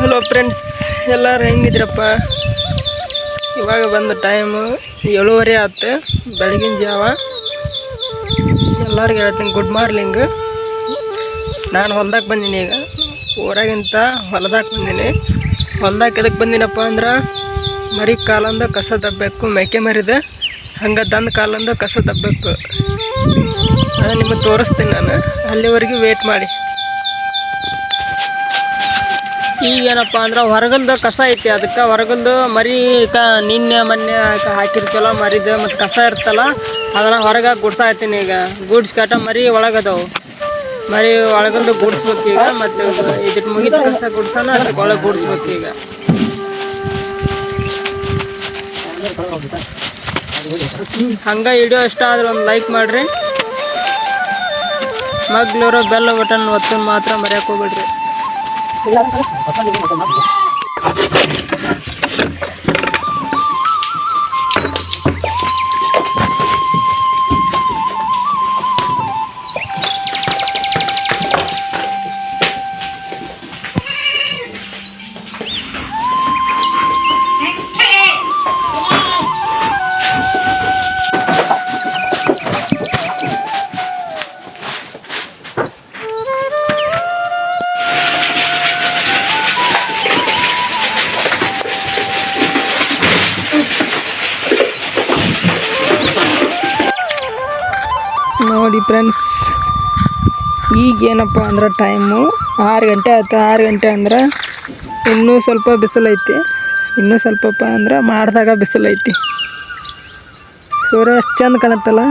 Hello friends ಎಲ್ಲರೂ ಹೆಂಗಿದ್ರಪ್ಪ ಇವಾಗ ಬಂದ ಟೈಮು ಏಳುವರೆ ಆಯ್ತು, ಬೆಳಗಿನ ಜಾವ. ಎಲ್ಲರಿಗೂ ಹೇಳ್ತೀನಿ ಗುಡ್ ಮಾರ್ನಿಂಗ್ ನಾನು ಹೊಲ್ದಾಗ ಬಂದೀನಿ ಈಗ. ಊರಾಗಿಂತ ಹೊಲದಾಗ ಬಂದೀನಿ. ಹೊಲ್ದಾಗ ಎದಕ್ಕೆ ಬಂದಿನಪ್ಪ ಅಂದ್ರೆ, ಮರಿ ಕಾಲಂದ ಕಸ ತಬ್ಬೇಕು ಮೇಕೆ ಮರಿದೆ, ಹಂಗೆ ತಂದು ಕಾಲಂದ ಕಸ ತಬ್ಬಬೇಕು ನಾನು ನಿಮಗೆ ತೋರಿಸ್ತೀನಿ ನಾನು. ಅಲ್ಲಿವರೆಗೂ ವೇಟ್ ಮಾಡಿ. ಈಗೇನಪ್ಪ ಅಂದ್ರೆ ಹೊರಗಂದು ಕಸ ಐತಿ, ಅದಕ್ಕೆ ಹೊರಗಂದು ಮರಿ ಕ ನಿನ್ನೆ, ಮೊನ್ನೆ ಹಾಕಿರ್ತಲ್ಲ ಮರಿದ ಮರಿದು ಮತ್ತು ಕಸ ಇರ್ತಲ್ಲ, ಅದನ್ನು ಹೊರಗೆ ಗುಡ್ಸಾಯ್ತೀನಿ ಈಗ. ಗುಡ್ಸ್ಕಟ ಮರಿ ಒಳಗದವು ಮರಿ ಒಳಗಂದು ಗುಡ್ಸ್ಬೇಕು ಈಗ, ಮತ್ತು ಇದಕ್ಕೆ ಮುಗಿದ ಕಸ ಗುಡ್ಸೋಣ ಅದಕ್ಕೆ ಒಳಗೆ ಗುಡ್ಸ್ಬೇಕು ಈಗ. ಹಂಗೆ ವಿಡಿಯೋ ಇಷ್ಟ ಆದ್ರೆ ಒಂದು ಲೈಕ್ ಮಾಡಿರಿ. ಮಗ್ಲೂರು ಬೆಲ್ಲ ಬಟನ್ ಒತ್ತನ್ ಮಾತ್ರ ಮರ್ಯಾಕೆ ಹೋಗ್ಬೇಡ್ರಿ. 这个压根他就跑不上去，因为他叫。ನೋಡಿ ಫ್ರೆಂಡ್ಸ್, ಈಗೇನಪ್ಪ ಅಂದ್ರೆ ಟೈಮು ಆರು ಗಂಟೆ ಆಯ್ತು. ಆರು ಗಂಟೆ ಅಂದ್ರೆ ಇನ್ನೂ ಸ್ವಲ್ಪ ಬಿಸಿಲೈತಿ. ಇನ್ನೂ ಸ್ವಲ್ಪಪ್ಪ ಅಂದ್ರೆ ಮಾಡಿದಾಗ ಬಿಸಿಲೈತಿ. ಸೂರ್ಯ, ಅಷ್ಟು ಚಂದ ಕಾಣುತ್ತಲ್ಲ?